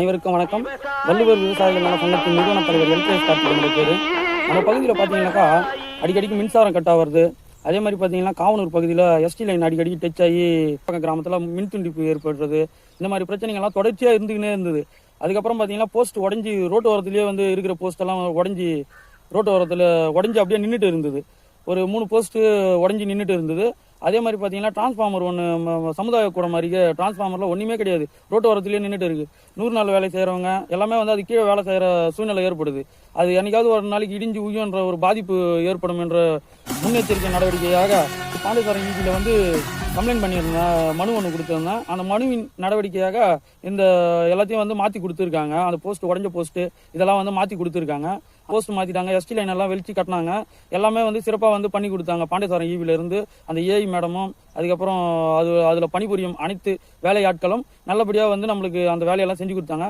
அனைவருக்கும் வணக்கம். வள்ளுவர் விவசாயிகள் நல சங்கத்தின் நிறுவன தலைவர் எல்கேஎஸ் கார்த்திகன் பேர். நம்ம பகுதியில் பார்த்தீங்கன்னாக்கா அடிக்கடிக்கு மின்சாரம் கட் ஆகிறது அதே மாதிரி பார்த்தீங்கன்னா காவனூர் பகுதியில் எஸ்டி லைன் அடிக்கடி டச் ஆகி பக்கம் கிராமத்தில் மின் துண்டிப்பு ஏற்படுறது. இந்த மாதிரி பிரச்சனைகள்லாம் தொடர்ச்சியாக இருந்துக்கினே இருந்தது. அதுக்கப்புறம் பார்த்தீங்கன்னா போஸ்ட் உடஞ்சி ரோட்டு ஓரத்துலேயே வந்து இருக்கிற போஸ்ட் எல்லாம் உடஞ்சி ரோட்டு ஓரத்தில் உடஞ்சி அப்படியே நின்றுட்டு இருந்தது. ஒரு மூணு போஸ்ட்டு உடஞ்சி நின்றுட்டு இருந்தது. அதே மாதிரி பார்த்தீங்கன்னா டிரான்ஸ்ஃபார்மர் ஒன்று சமுதாய கூட மாதிரியே டிரான்ஸ்ஃபார்மரில் ஒன்றுமே கிடையாது. ரோட்டோரத்துலேயே நின்றுட்டு இருக்குது நூறு நாள் வேலை செய்கிறவங்க எல்லாமே வந்து அது கீழே வேலை செய்கிற சூழ்நிலை ஏற்படுது. அது என்னைக்காவது ஒரு நாளைக்கு இடிஞ்சு உயன்ற ஒரு பாதிப்பு ஏற்படும் என்ற முன்னெச்சரிக்கை நடவடிக்கையாக பாண்டியசாரம் ஈசியில் வந்து கம்ப்ளைண்ட் பண்ணியிருந்தேன் மனு ஒன்று கொடுத்துருந்தேன் அந்த மனுவின் நடவடிக்கையாக இந்த எல்லாத்தையும் வந்து மாற்றி கொடுத்துருக்காங்க. அந்த போஸ்ட் உடஞ்ச போஸ்ட்டு இதெல்லாம் வந்து மாற்றி கொடுத்துருக்காங்க. போஸ்ட் மாற்றிட்டாங்க எஸ்டி லைன் எல்லாம் வெளிச்சு கட்டினாங்க. எல்லாமே வந்து சிறப்பாக வந்து பண்ணி கொடுத்தாங்க பாண்டியசாரம் ஈவில இருந்து. அந்த ஏஐ மேடமும் அதுக்கப்புறம் அது அதில் பணிபுரியும் அனைத்து வேலையாட்களும் நல்லபடியாக வந்து நம்மளுக்கு அந்த வேலையெல்லாம் செஞ்சு கொடுத்தாங்க.